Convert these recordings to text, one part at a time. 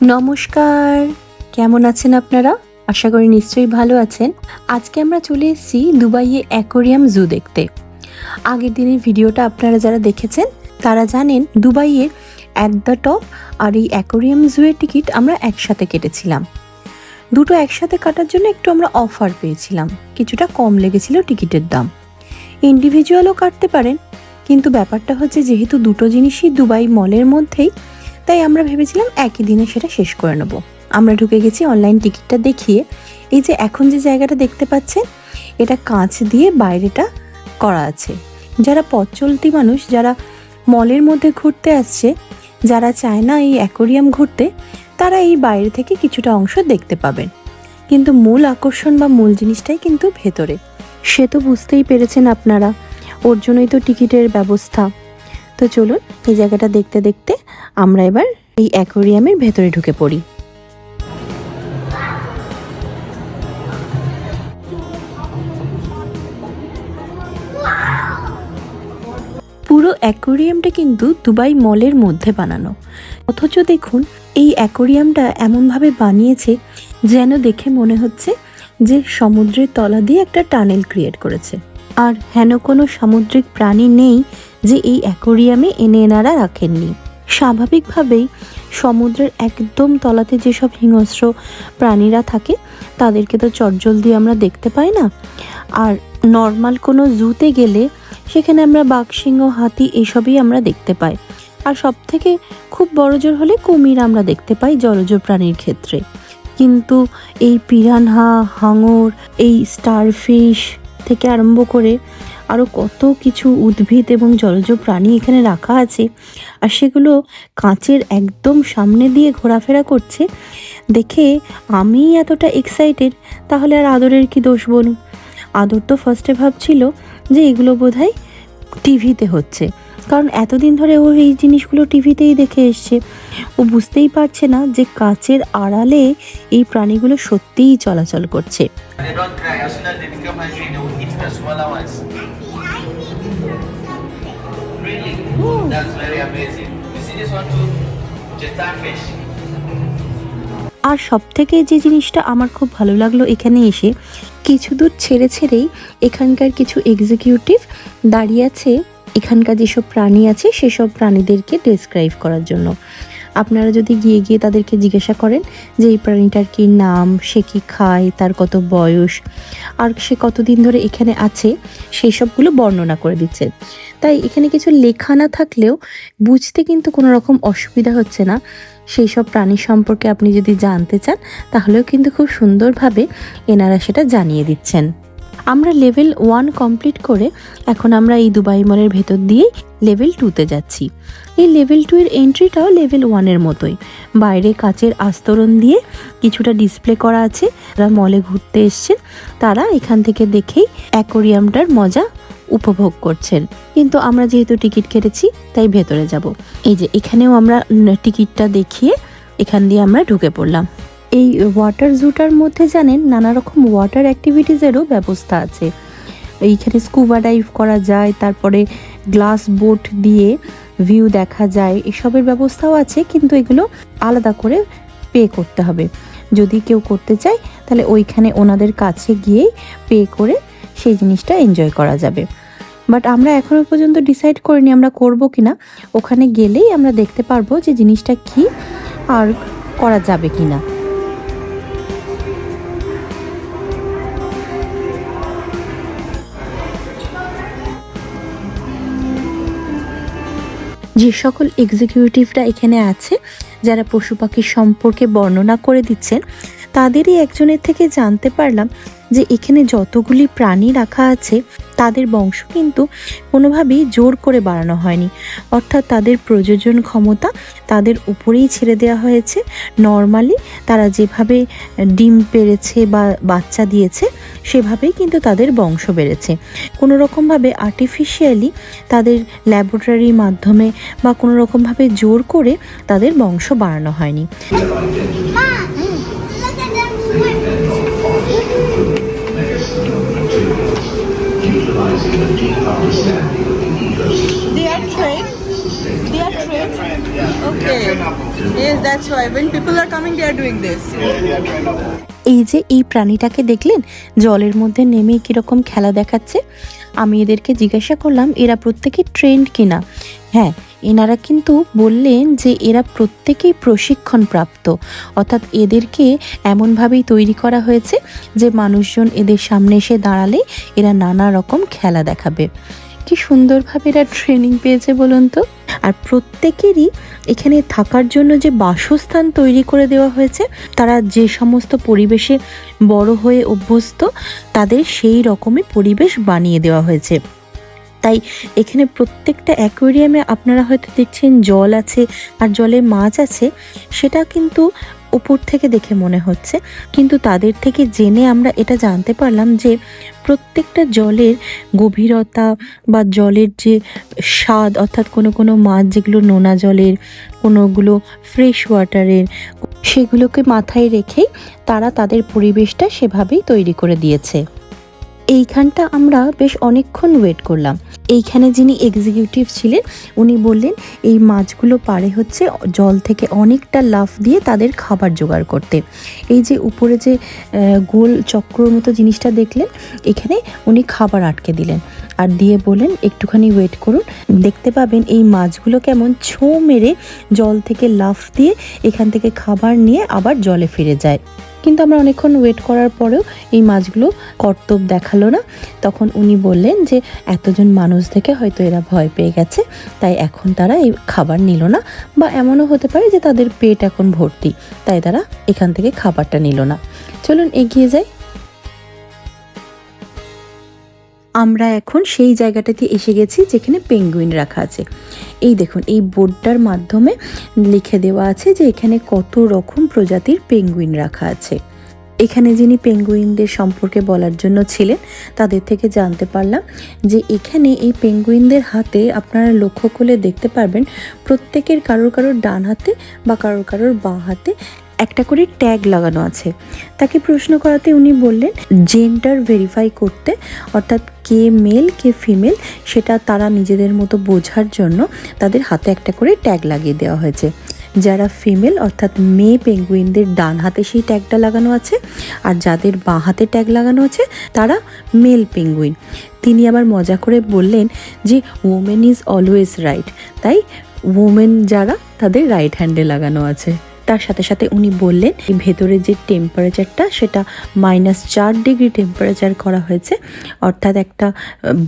নমস্কার। কেমন আছেন আপনারা? আশা করি নিশ্চয়ই ভালো আছেন। আজকে আমরা চলে এসেছি দুবাইয়ে অ্যাকোরিয়াম জু দেখতে। আগের দিনের ভিডিওটা আপনারা যারা দেখেছেন, তারা জানেন দুবাইয়ে অ্যাট দ্য টপ আর এই অ্যাকোরিয়াম জুয়ের টিকিট আমরা একসাথে কেটেছিলাম। দুটো একসাথে কাটার জন্য একটু আমরা অফার পেয়েছিলাম। কিছুটা কম লেগেছিল টিকিটের দাম। ইন্ডিভিজুয়ালও কাটতে পারেন, কিন্তু ব্যাপারটা হচ্ছে যেহেতু দুটো জিনিসই দুবাই মলের মধ্যেই তাই আমরা ভেবেছিলাম একই দিনে সেটা শেষ করে নেব। আমরা ঢুকে গেছি অনলাইন টিকিটটা দেখিয়ে। এই যে এখন যে জায়গাটা দেখতে পাচ্ছেন, এটা কাঁচ দিয়ে বাইরেটা করা আছে। যারা পথ চলতি মানুষ, যারা মলের মধ্যে ঘুরতে আসছে, যারা চায় না এই অ্যাকোরিয়াম ঘুরতে, তারা এই বাইরে থেকে কিছুটা অংশ দেখতে পাবেন। কিন্তু মূল আকর্ষণ বা মূল জিনিসটাই কিন্তু ভেতরে। সে তো বুঝতেই পেরেছেন আপনারা। ওর জন্যই তো টিকিটের ব্যবস্থা। তো চলুন এই জায়গাটা দেখতে দেখতে আমরা এবার এই অ্যাকোরিয়ামের ভেতরে ঢুকে পড়ি। পুরো অ্যাকোরিয়ামটা কিন্তু দুবাই মলের মধ্যে বানানো। অথচ দেখুন, এই অ্যাকোরিয়ামটা এমনভাবে বানিয়েছে যেন দেখে মনে হচ্ছে যে সমুদ্রের তলা দিয়ে একটা টানেল ক্রিয়েট করেছে। আর হেন কোনো সামুদ্রিক প্রাণী নেই যে এই অ্যাকোরিয়ামে এনে এনারা রাখেননি। স্বাভাবিকভাবেই সমুদ্রের একদম তলাতে যেসব হিংস্র প্রাণীরা থাকে, তাদেরকে তো চটজলদি আমরা দেখতে পাই না। আর নর্মাল কোনো জুতে গেলে সেখানে আমরা বাঘ সিংহ হাতি এসবই আমরা দেখতে পাই। আর সব থেকে খুব বড় জোর হলে কুমির আমরা দেখতে পাই জলজ প্রাণীর ক্ষেত্রে। কিন্তু এই পিরানহা, হাঙর, এই স্টারফিশ থেকে আরম্ভ করে আরও কত কিছু উদ্ভিদ এবং জলজ প্রাণী এখানে রাখা আছে। আর সেগুলো কাঁচের একদম সামনে দিয়ে ঘোরাফেরা করছে। দেখে আমি এতটা এক্সাইটেড তাহলে আর আদরের কি দোষ বলুন? আদর তো ফার্স্টে ভাবছিল যে এগুলো বোধহয় টিভিতে হচ্ছে। কারণ এতদিন ধরে ও এই জিনিসগুলো টিভিতেই দেখে এসছে। ও বুঝতেই পারছে না যে কাচের আড়ালে এই প্রাণীগুলো সত্যিই চলাচল করছে। আর সব থেকে যে জিনিসটা আমার খুব ভালো লাগল এখানে এসে, কিছু দূর ছেড়ে ছেড়েই এখানকার কিছু এক্সিকিউটিভ দাঁড়িয়ে আছে। এখানকার যেসব প্রাণী আছে, সেসব প্রাণীদেরকে ডেসক্রাইব করার জন্য। আপনারা যদি গিয়ে গিয়ে তাদেরকে জিজ্ঞাসা করেন যে এই প্রাণীটার কী নাম, সে কী খায়, তার কত বয়স, আর সে কতদিন ধরে এখানে আছে, সেই সবগুলো বর্ণনা করে দিচ্ছে। তাই এখানে কিছু লেখা না থাকলেও বুঝতে কিন্তু কোনো রকম অসুবিধা হচ্ছে না। সেই সব প্রাণী সম্পর্কে আপনি যদি জানতে চান, তাহলেও কিন্তু খুব সুন্দরভাবে এনারা সেটা জানিয়ে দিচ্ছেন। আমরা লেভেল ওয়ান কমপ্লিট করে এখন আমরা এই দুবাই মলের ভেতর দিয়েই লেভেল টুতে যাচ্ছি। এই লেভেল টু এর এন্ট্রিটাও লেভেল ওয়ানের মতোই। বাইরে কাচের আস্তরণ দিয়ে কিছুটা ডিসপ্লে করা আছে, যারা মলে ঘুরতে এসছেন তারা এখান থেকে দেখেই অ্যাকোরিয়ামটার মজা উপভোগ করছেন। কিন্তু আমরা যেহেতু টিকিট কেটেছি, তাই ভেতরে যাব। এই যে এখানেও আমরা টিকিটটা দেখিয়ে এখান দিয়ে আমরা ঢুকে পড়লাম। এই ওয়াটার জুটার মধ্যে জানেন নানা রকম ওয়াটার অ্যাক্টিভিটিসেরও ব্যবস্থা আছে। এইখানে স্কুবা ডাইভ করা যায়, তারপরে গ্লাস বোট দিয়ে ভিউ দেখা যায়, এসবের ব্যবস্থাও আছে, কিন্তু এগুলো আলাদা করে পে করতে হবে। যদি কেউ করতে চায়, তাহলে ওইখানে ওনাদের কাছে গিয়েই পে করে সেই জিনিসটা এনজয় করা যাবে। বাট আমরা এখনও পর্যন্ত ডিসাইড করিনি আমরা করব কি না ওখানে গেলেই আমরা দেখতে পারব যে জিনিসটা কি আর করা যাবে কি না যে সকল এক্সিকিউটিভরা এখানে আছে, যারা পশু পাখির সম্পর্কে বর্ণনা করে দিচ্ছেন, তাদেরই একজনের থেকে জানতে পারলাম যে এখানে যতগুলি প্রাণী রাখা আছে, তাদের বংশ কিন্তু কোনোভাবেই জোর করে বাড়ানো হয়নি। অর্থাৎ তাদের প্রযোজন ক্ষমতা তাদের উপরেই ছেড়ে দেওয়া হয়েছে। নর্মালি তারা যেভাবে ডিম পেরেছে বা বাচ্চা দিয়েছে, সেভাবেই কিন্তু তাদের বংশ বেড়েছে। কোনো রকমভাবে আর্টিফিশিয়ালি তাদের ল্যাবরেটরির মাধ্যমে বা কোনো রকমভাবে জোর করে তাদের বংশ বাড়ানো হয়নি। They are trained. They are trained. Okay. Yes, that's why. When people are coming, they are doing this. এই যে এই প্রাণীটাকে দেখলেন জলের মধ্যে নেমে কীরকম খেলা দেখাচ্ছে আমি এদেরকে জিজ্ঞাসা করলাম এরা প্রত্যেকে ট্রেন্ড কিনা হ্যাঁ এনারা কিন্তু বললেন যে এরা প্রত্যেকেই প্রশিক্ষণ প্রাপ্ত অর্থাৎ এদেরকে এমনভাবেই তৈরি করা হয়েছে যে মানুষজন এদের সামনে এসে দাঁড়ালে এরা নানা রকম খেলা দেখাবে। কি সুন্দরভাবে এরা ট্রেনিং পেয়েছে বলুন তো? আর প্রত্যেকেরই এখানে থাকার জন্য যে বাসস্থান তৈরি করে দেওয়া হয়েছে, তারা যে সমস্ত পরিবেশে বড় হয়ে অভ্যস্ত, তাদের সেই রকমই পরিবেশ বানিয়ে দেওয়া হয়েছে। তাই এখানে প্রত্যেকটা অ্যাকোয়ারিয়ামে আপনারা হয়তো দেখছেন জল আছে আর জলে মাছ আছে, সেটা কিন্তু উপর থেকে দেখে মনে হচ্ছে। কিন্তু তাদের থেকে জেনে আমরা এটা জানতে পারলাম যে প্রত্যেকটা জলের গভীরতা বা জলের যে স্বাদ, অর্থাৎ কোনো কোনো মাছ যেগুলো নোনা জলের, কোনোগুলো ফ্রেশ ওয়াটারের সেগুলোকে মাথায় রেখেই তারা তাদের পরিবেশটা সেভাবেই তৈরি করে দিয়েছে। এইখানটা আমরা বেশ অনেকক্ষণ ওয়েট করলাম। এইখানে যিনি এক্সিকিউটিভ ছিলেন, উনি বললেন, এই মাছগুলো পারে হচ্ছে জল থেকে অনেকটা লাফ দিয়ে তাদের খাবার জোগাড় করতে। এই যে উপরে যে গোল চক্রর মতো জিনিসটা দেখলেন, এখানে উনি খাবার আটকে দিলেন। আর দিয়ে বললেন, একটুখানি ওয়েট করুন। দেখতে পাবেন এই মাছগুলো কেমন ছোঁ মেরে জল থেকে লাফ দিয়ে এখান থেকে খাবার নিয়ে আবার জলে ফিরে যায়। কিন্তু আমরা অনেকক্ষণ ওয়েট করার পরেও এই মাছগুলো কর্তব্য দেখাল না। তখন উনি বললেন যে, এতজন মানুষ দেখে হয়তো এরা ভয় পেয়ে গেছে, তাই এখন তারা এই খাবার নিল না বা এমনও হতে পারে যে তাদের পেট এখন ভর্তি, তাই তারা এখান থেকে খাবারটা নিল না। চলুন এগিয়ে যাই। আমরা এখন সেই জায়গাটাতে এসে গেছি যেখানে পেঙ্গুইন রাখা আছে। এই দেখুন, এই বোর্ডটার মাধ্যমে লিখে দেওয়া আছে যে এখানে কত রকম প্রজাতির পেঙ্গুইন রাখা আছে। এখানে যিনি পেঙ্গুইনদের সম্পর্কে বলার জন্য ছিলেন, তাদের থেকে জানতে পারলাম যে এখানে এই পেঙ্গুইনদের হাতে আপনারা লক্ষ্য করলে দেখতে পারবেন, প্রত্যেকের কারোর কারোর ডান হাতে বা কারোর কারোর বাঁ হাতে একটা করে ট্যাগ লাগানো আছে। তাকে প্রশ্ন করাতে উনি বললেন জেন্ডার ভেরিফাই করতে, অর্থাৎ কে মেল কে ফিমেল সেটা তারা নিজেদের মতো বোঝার জন্য তাদের হাতে একটা করে ট্যাগ লাগিয়ে দেওয়া হয়েছে। যারা ফিমেল অর্থাৎ মেয়ে পেঙ্গুইনদের ডান হাতে সেই ট্যাগটা লাগানো আছে, আর যাদের বাঁ হাতে ট্যাগ লাগানো আছে, তারা মেল পেঙ্গুইন তিনি আবার মজা করে বললেন যে ওমেন ইজ অলওয়েজ রাইট তাই ওমেন যারা, তাদের রাইট হ্যান্ডে লাগানো আছে। তার সাথে সাথে উনি বললেন ভেতরে যে টেম্পারেচারটা সেটা মাইনাস চার ডিগ্রি টেম্পারেচার করা হয়েছে। অর্থাৎ একটা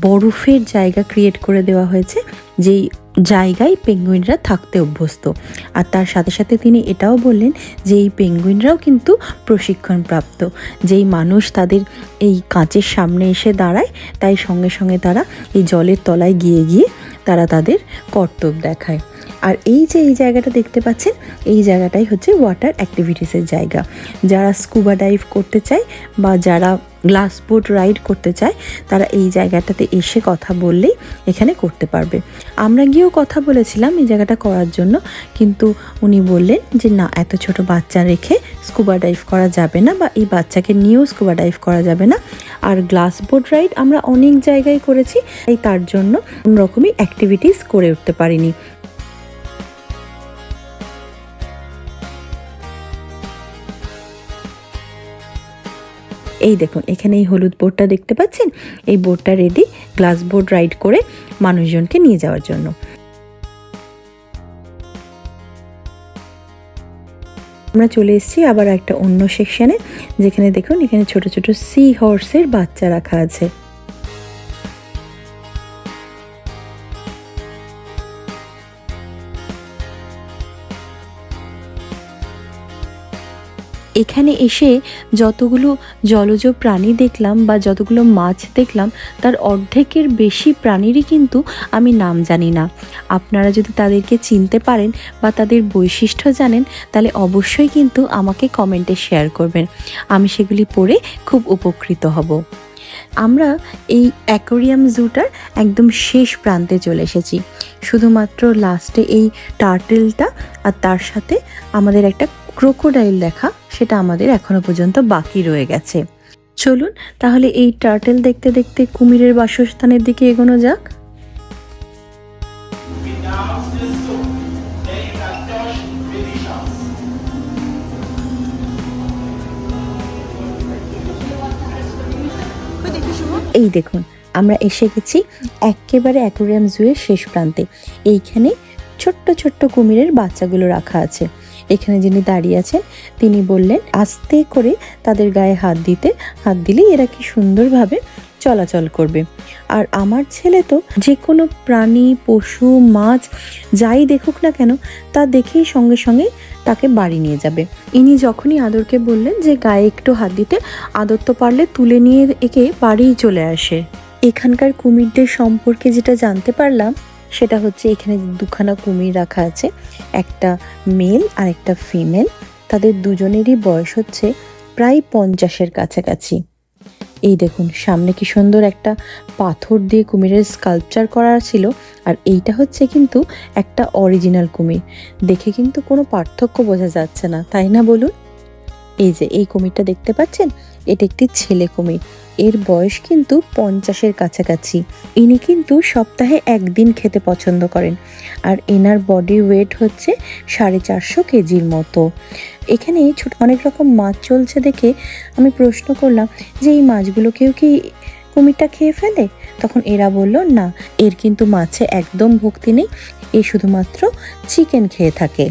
বরফের জায়গা ক্রিয়েট করে দেওয়া হয়েছে, যেই জায়গায় পেঙ্গুইনরা থাকতে অভ্যস্ত। আর তার সাথে সাথে তিনি এটাও বললেন যে এই পেঙ্গুইনরাও কিন্তু প্রশিক্ষণপ্রাপ্ত। যেই মানুষ তাদের এই কাঁচের সামনে এসে দাঁড়ায়, তাই সঙ্গে সঙ্গে তারা এই জলের তলায় গিয়ে গিয়ে তারা তাদের কর্তব্য দেখায়। আর এই যে এই জায়গাটা দেখতে পাচ্ছেন, এই জায়গাটাই হচ্ছে ওয়াটার অ্যাক্টিভিটিসের জায়গা। যারা স্কুবা ডাইভ করতে চায় বা যারা গ্লাস বোট রাইড করতে চায়, তারা এই জায়গাটাতে এসে কথা বললেই এখানে করতে পারবে। আমরা গিয়েও কথা বলেছিলাম এই জায়গাটা করার জন্য, কিন্তু উনি বললেন যে, না, এত ছোট বাচ্চা রেখে স্কুবা ডাইভ করা যাবে না বা এই বাচ্চাকে নিয়েও স্কুবা ডাইভ করা যাবে না। আর গ্লাস বোট রাইড আমরা অনেক জায়গায় করেছি, তাই তার জন্য কোনো রকমই অ্যাক্টিভিটিস করে উঠতে পারিনি। এই দেখুন, এখানে এই হলুদ বোর্ডটা দেখতে পাচ্ছেন? এই বোর্ডটা রেডি গ্লাস বোর্ড রাইড করে মানুষজনকে নিয়ে যাওয়ার জন্য। আমরা চলে এসেছি আবার একটা অন্য সেকশনে যেখানে দেখুন, এখানে ছোট ছোট সি হর্সের বাচ্চা রাখা আছে। এখানে এসে যতগুলো জলজ প্রাণী দেখলাম বা যতগুলো মাছ দেখলাম, তার অর্ধেকের বেশি প্রাণীরই কিন্তু আমি নাম জানি না। আপনারা যদি তাদেরকে চিনতে পারেন বা তাদের বৈশিষ্ট্য জানেন, তাহলে অবশ্যই কিন্তু আমাকে কমেন্টে শেয়ার করবেন। আমি সেগুলি পড়ে খুব উপকৃত হব। আমরা এই অ্যাকোরিয়াম জুটার একদম শেষ প্রান্তে চলে এসেছি। শুধুমাত্র লাস্টে এই টার্টেলটা আর তার সাথে আমাদের একটা ক্রোকোডাইল দেখা, সেটা আমাদের এখনও পর্যন্ত বাকি রয়ে গেছে। চলুন, তাহলে এই টার্টেল দেখতে দেখতে কুমিরের বাসস্থানের দিকে এগোনো যাক। এই দেখুন, আমরা এসে গেছি একেবারে অ্যাকোরিয়াম জুয়ের শেষ প্রান্তে। এইখানে ছোট্ট ছোট্ট কুমিরের বাচ্চাগুলো রাখা আছে। এখানে যিনি দাঁড়িয়ে আছেন, তিনি বললেন, আস্তে করে তাদের গায়ে হাত দিতে, হাত দিলেই এরা কি সুন্দরভাবে চলাচল করবে। আর আমার ছেলে তো যে কোনো প্রাণী, পশু, মাছ যাই দেখুক না কেন, তা দেখেই সঙ্গে সঙ্গে তাকে বাড়ি নিয়ে যাবে। ইনি যখনই আদরকে বললেন যে গায়ে একটু হাত দিতে, আদর তো পারলে তুলে নিয়ে একে বাড়িই চলে আসে। এখানকার কুমিরদের সম্পর্কে যেটা জানতে পারলাম, সেটা হচ্ছে এখানে দুখানা কুমির রাখা আছে। একটা মেল আর একটা ফিমেল। তাদের দুজনেরই বয়স হচ্ছে প্রায় পঞ্চাশের কাছাকাছি। এই দেখুন, সামনে কি সুন্দর একটা পাথর দিয়ে কুমিরের স্কাল্পচার করা ছিল, আর এইটা হচ্ছে কিন্তু একটা অরিজিনাল কুমির। দেখে কিন্তু কোনো পার্থক্য বোঝা যাচ্ছে না, তাই না বলুন? এই যে, এই কুমিরটা দেখতে পাচ্ছেন? এটা একটি ছেলে কুমির। এর বয়স কিন্তু পঞ্চাশের কাছাকাছি। ইনি কিন্তু সপ্তাহে একদিন খেতে পছন্দ করেন। আর এনার বডি ওয়েট হচ্ছে সাড়ে চারশো কেজির মতো। এখানে ছোট, অনেক রকম মাছ চলছে দেখে আমি প্রশ্ন করলাম যে এই মাছগুলোকেও কি কুমিরটা খেয়ে ফেলে? তখন এরা বলল, না, এর কিন্তু মাছে একদম ভক্তি নেই। এ শুধুমাত্র চিকেন খেয়ে থাকে।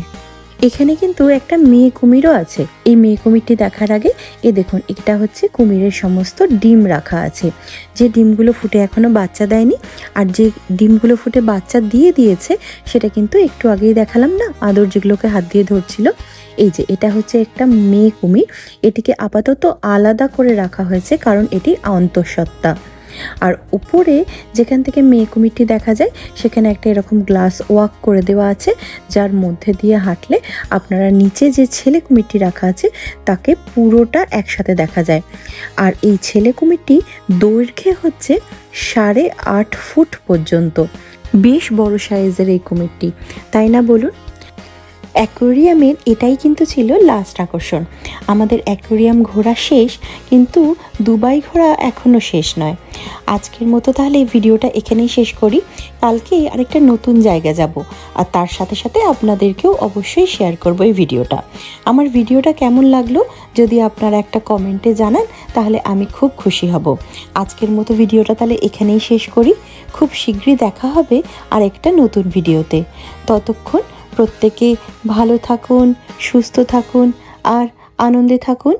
এখানে কিন্তু একটা মেয়ে কুমিরও আছে। এই মেয়ে কুমিরটি দেখার আগে এ দেখুন, এটা হচ্ছে কুমিরের সমস্ত ডিম রাখা আছে। যে ডিমগুলো ফুটে এখনও বাচ্চা দেয়নি আর যে ডিমগুলো ফুটে বাচ্চা দিয়ে দিয়েছে, সেটা কিন্তু একটু আগেই দেখালাম না? আদর যেগুলোকে হাত দিয়ে ধরছিল। এই যে, এটা হচ্ছে একটা মেয়ে কুমির। এটিকে আপাতত আলাদা করে রাখা হয়েছে কারণ এটি অন্তঃসত্ত্বা। আর উপরে যেখান থেকে মেয়ে কুমিরটি দেখা যায়, সেখানে একটা এরকম গ্লাস ওয়াক করে দেওয়া আছে, যার মধ্যে দিয়ে হাঁটলে আপনারা নিচে যে ছেলে কুমিরটি রাখা আছে, তাকে পুরোটা একসাথে দেখা যায়। আর এই ছেলে কুমিরটি দৈর্ঘ্যে হচ্ছে সাড়ে আট ফুট পর্যন্ত। বেশ বড় সাইজের এই কুমিরটি। তাই না বলুন? অ্যাকোরিয়ামের এটাই কিন্তু ছিল লাস্ট আকর্ষণ। আমাদের অ্যাকোরিয়াম ঘোরা শেষ, কিন্তু দুবাই ঘোরা এখনও শেষ নয়। আজকের মতো তাহলে এই ভিডিওটা এখানেই শেষ করি। কালকে আরেকটা নতুন জায়গা যাব, আর তার সাথে সাথে আপনাদেরকেও অবশ্যই শেয়ার করব এই ভিডিওটা। আমার ভিডিওটা কেমন লাগল, যদি আপনারা একটা কমেন্টে জানান, তাহলে আমি খুব খুশি হব। আজকের মতো ভিডিওটা তাহলে এখানেই শেষ করি। খুব শীঘ্রই দেখা হবে আর একটা নতুন ভিডিওতে। ততক্ষণ প্রত্যেকে ভালো থাকুন সুস্থ থাকুন আর আনন্দে থাকুন।